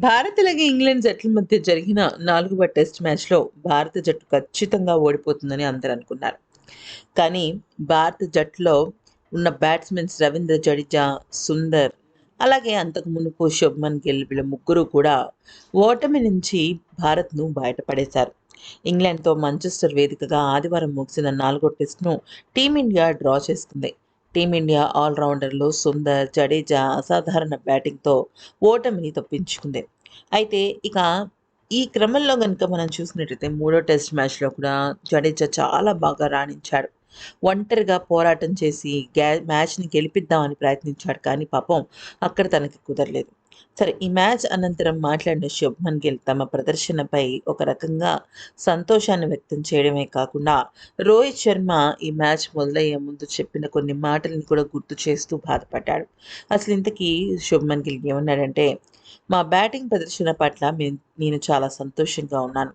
భారత్ అలాగే ఇంగ్లాండ్ జట్ల మధ్య జరిగిన నాలుగవ టెస్ట్ మ్యాచ్లో భారత జట్టు ఖచ్చితంగా ఓడిపోతుందని అందరూ అనుకున్నారు. కానీ భారత జట్టులో ఉన్న బ్యాట్స్మెన్స్ రవీంద్ర జడేజా సుందర్ అలాగే అంతకు మునుపు శుభ్మన్ గిల్ వీళ్ళ ముగ్గురు కూడా ఓటమి నుంచి భారత్ను బయటపడేశారు. ఇంగ్లాండ్తో మంచెస్టర్ వేదికగా ఆదివారం ముగిసిన నాలుగో టెస్ట్ను టీమిండియా డ్రా చేసుకుంది. టీమిండియా ఆల్రౌండర్లు సుందర్ జడేజా అసాధారణ బ్యాటింగ్తో ఓటమిని తప్పించుకుంది. అయితే ఇక ఈ క్రమంలో కనుక మనం చూసినట్టయితే మూడో టెస్ట్ మ్యాచ్లో కూడా జడేజా చాలా బాగా రాణించాడు. ఒంటరిగా పోరాటం చేసి గ్యా మ్యాచ్ని గెలిపిద్దామని ప్రయత్నించాడు కానీ పాపం అక్కడ తనకి కుదరలేదు. సరే ఈ మ్యాచ్ అనంతరం మాట్లాడిన శుభ్మన్ గిల్ తమ ప్రదర్శనపై ఒక రకంగా సంతోషాన్ని వ్యక్తం చేయడమే కాకుండా రోహిత్ శర్మ ఈ మ్యాచ్ మొదలయ్యే ముందు చెప్పిన కొన్ని మాటలను కూడా గుర్తు చేస్తూ బాధపడ్డాడు. అసలు ఇంతకీ శుభ్మన్ గిల్ ఏమన్నాడంటే మా బ్యాటింగ్ ప్రదర్శన పట్ల నేను చాలా సంతోషంగా ఉన్నాను.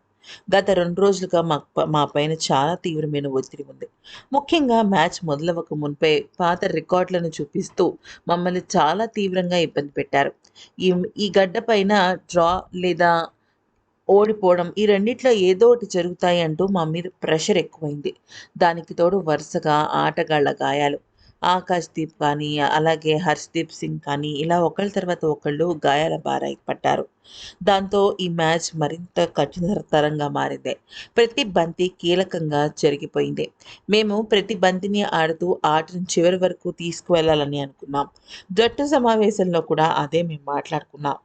గత రెండు రోజులుగా మా మా పైన చాలా తీవ్రమైన ఒత్తిడి ఉంది. ముఖ్యంగా మ్యాచ్ మొదలవక మున్పే పాత రికార్డులను చూపిస్తూ మమ్మల్ని చాలా తీవ్రంగా ఇబ్బంది పెట్టారు. ఈ ఈ గడ్డ పైన డ్రా లేదా ఓడిపోవడం ఈ రెండిట్లో ఏదో ఒకటి జరుగుతాయి అంటూ మా మీద ప్రెషర్ ఎక్కువైంది. దానికి తోడు వరుసగా ఆటగాళ్ళ గాయాలు ఆకాష్ దీప్ కానీ అలాగే హర్ష్దీప్ సింగ్ కానీ ఇలా ఒకళ్ళ తర్వాత ఒకళ్ళు గాయాల బారాయి పడ్డారు దాంతో ఈ మ్యాచ్ మరింత కఠినతరంగా మారింది. ప్రతి బంతి కీలకంగా జరిగిపోయింది. మేము ప్రతి బంతిని ఆడుతూ ఆటను చివరి వరకు తీసుకువెళ్ళాలని అనుకున్నాం. జట్టు సమావేశంలో కూడా అదే మేము మాట్లాడుకున్నాం.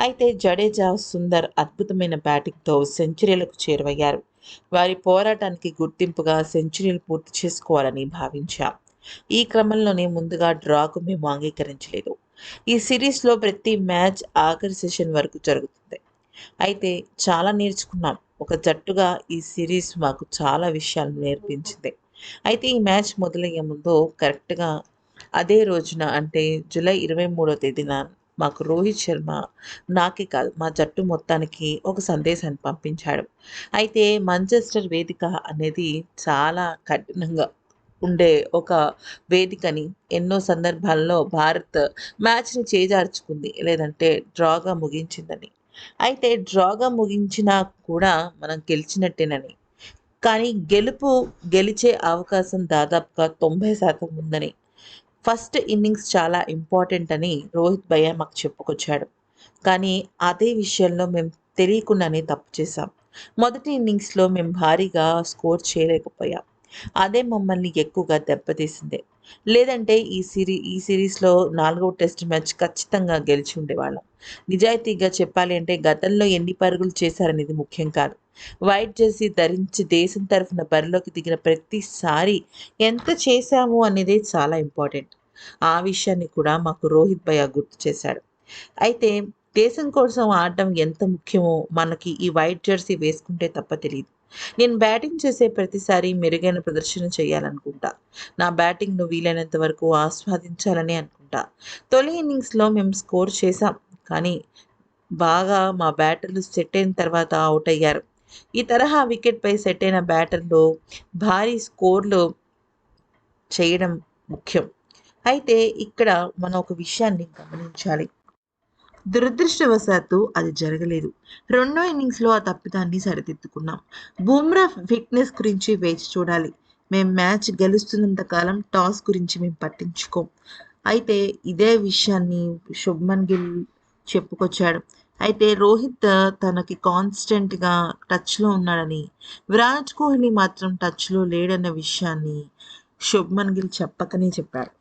అయితే జడేజా సుందర్ అద్భుతమైన బ్యాటింగ్తో సెంచరీలకు చేరువయ్యారు. వారి పోరాటానికి గుర్తింపుగా సెంచరీలు పూర్తి చేసుకోవాలని భావించాం. ఈ క్రమంలోనే ముందుగా డ్రాకు మేము అంగీకరించలేదు. ఈ సిరీస్లో ప్రతి మ్యాచ్ ఆఖరి సెషన్ వరకు జరుగుతుంది. అయితే చాలా నేర్చుకున్నాం. ఒక జట్టుగా ఈ సిరీస్ మాకు చాలా విషయాలు నేర్పించింది. అయితే ఈ మ్యాచ్ మొదలయ్యే ముందు కరెక్ట్గా అదే రోజున అంటే జూలై ఇరవై మూడో తేదీన మాకు రోహిత్ శర్మ నాకే కాదు మా జట్టు మొత్తానికి ఒక సందేశాన్ని పంపించాడు. అయితే మంచెస్టర్ వేదిక అనేది చాలా కఠినంగా ఉండే ఒక వేదికని ఎన్నో సందర్భాల్లో భారత్ మ్యాచ్ని చేజార్చుకుంది లేదంటే డ్రాగా ముగించిందని. అయితే డ్రాగా ముగించినా కూడా మనం గెలిచినట్టేనని. కానీ గెలుపు గెలిచే అవకాశం దాదాపుగా తొంభై శాతం ఉందని. ఫస్ట్ ఇన్నింగ్స్ చాలా ఇంపార్టెంట్ అని రోహిత్ భయ్య మాకు చెప్పుకొచ్చాడు. కానీ అదే విషయంలో మేము తెలియకుండానే తప్పు చేశాం. మొదటి ఇన్నింగ్స్లో మేము భారీగా స్కోర్ చేయలేకపోయాం. అదే మమ్మల్ని ఎక్కువగా దెబ్బతీసింది. లేదంటే ఈ సిరీ ఈ సిరీస్లో నాలుగో టెస్ట్ మ్యాచ్ ఖచ్చితంగా గెలిచి ఉండేవాళ్ళం. నిజాయితీగా చెప్పాలి అంటే గతంలో ఎన్ని పరుగులు చేశారనేది ముఖ్యం కాదు. వైట్ జెర్సీ ధరించి దేశం తరఫున బరిలోకి దిగిన ప్రతిసారి ఎంత చేశాము అనేది చాలా ఇంపార్టెంట్. ఆ విషయాన్ని కూడా మాకు రోహిత్ భయ గుర్తు చేశాడు. అయితే దేశం కోసం ఆడటం ఎంత ముఖ్యమో మనకి ఈ వైట్ జెర్సీ వేసుకుంటే తప్ప తెలియదు నేను బ్యాటింగ్ చేసే ప్రతిసారి మెరుగైన ప్రదర్శన చేయాలనుకుంటా. నా బ్యాటింగ్ను వీలైనంత వరకు ఆస్వాదించాలని అనుకుంటా. తొలి ఇన్నింగ్స్లో మేము స్కోర్ చేసాం కానీ బాగా మా బ్యాటర్లు సెట్ అయిన తర్వాత అవుట్ అయ్యారు. ఈ తరహా వికెట్పై సెట్ అయిన బ్యాటర్లు భారీ స్కోర్లు చేయడం ముఖ్యం. అయితే ఇక్కడ మనం ఒక విషయాన్ని గమనించాలి. దురదృష్టవశాత్తు అది జరగలేదు. రెండో ఇన్నింగ్స్లో ఆ తప్పిదాన్ని సరిదిద్దుకున్నాం. బూమ్రా ఫిట్నెస్ గురించి వేచి చూడాలి. మేము మ్యాచ్ గెలుస్తున్నంత కాలం టాస్ గురించి మేము పట్టించుకోం. అయితే ఇదే విషయాన్ని శుభ్మన్ గిల్ చెప్పుకొచ్చాడు. అయితే రోహిత్ తనకి కాన్స్టెంట్గా టచ్లో ఉన్నాడని విరాట్ కోహ్లీ మాత్రం టచ్లో లేడన్న విషయాన్ని శుభ్మన్ గిల్ చెప్పకనే చెప్పాడు